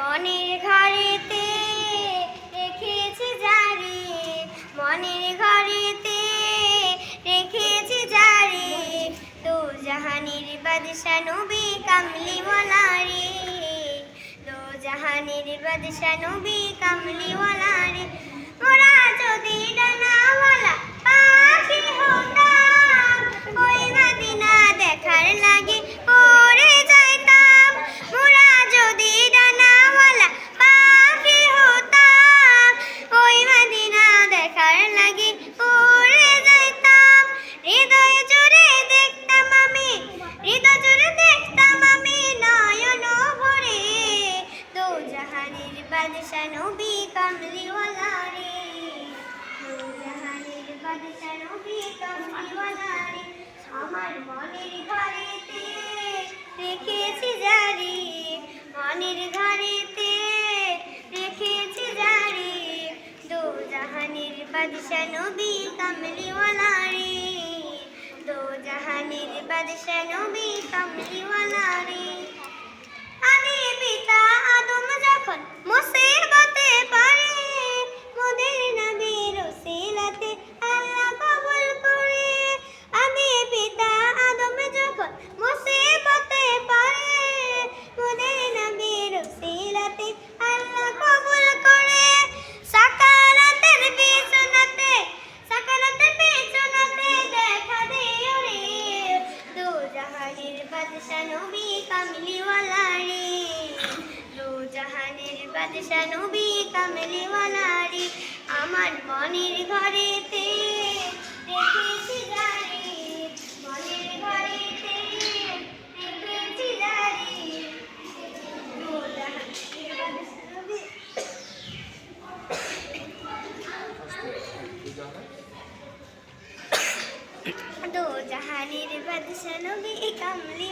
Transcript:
মনের ঘরেতে রেখেছি জারি, মনের ঘরেতে রেখেছি জারি। দু জাহানের বাদশা নবী কামলি রে দু জাহানের বাদশা নবী কামলি রে মোরা যদি ডানাওয়ালা বাদশা নবী কামলিওয়ালা রে দু জাহানের বাদশা নবী কামলিওয়ালা রে আমার মনের ঘরেতে রেখেছি জারি মনের ঘরেতে রেখেছি জারি দু জাহানের বাদশা নবী কামলিওয়ালা রে নবী কামলিওয়ালা রে দু জাহানের বাদশা কামলিওয়ালা আমার মনের ঘরেতে দু জাহানের নবী। দু জাহানের বাদশা নবী কামলি